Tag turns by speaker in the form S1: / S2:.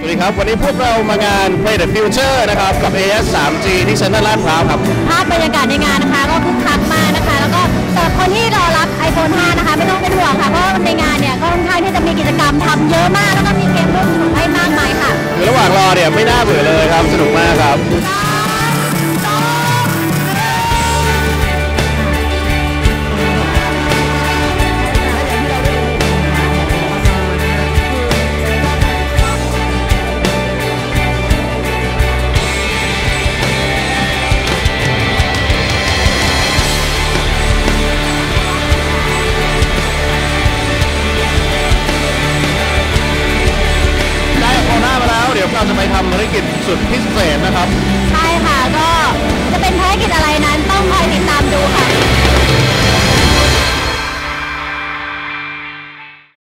S1: สวัสดีครับ วันนี้พวกเรามางาน Play the Future นะครับ กับ AS 3G ที่เซ็นทรัลลาดพร้าวครับ
S2: ภาพบรรยากาศในงานนะคะก็คึกคักมากนะคะ แล้วก็สำหรับคนที่รอรับ iPhone 5 นะคะ ไม่ต้องเป็นห่วงค่ะ เพราะว่าในงานเนี่ยก็ค่อนข้างที่จะมีกิจกรรมทำเยอะมาก แล้วก็มีเกมร่วมสนุกให้มากมายค่ะ
S1: คือระหว่างรอเนี่ยไม่น่าเบื่อเลยครับ สนุกมากครับ ทำภารกิจสุดพิเศษนะครับ
S2: ใช่ค่ะก็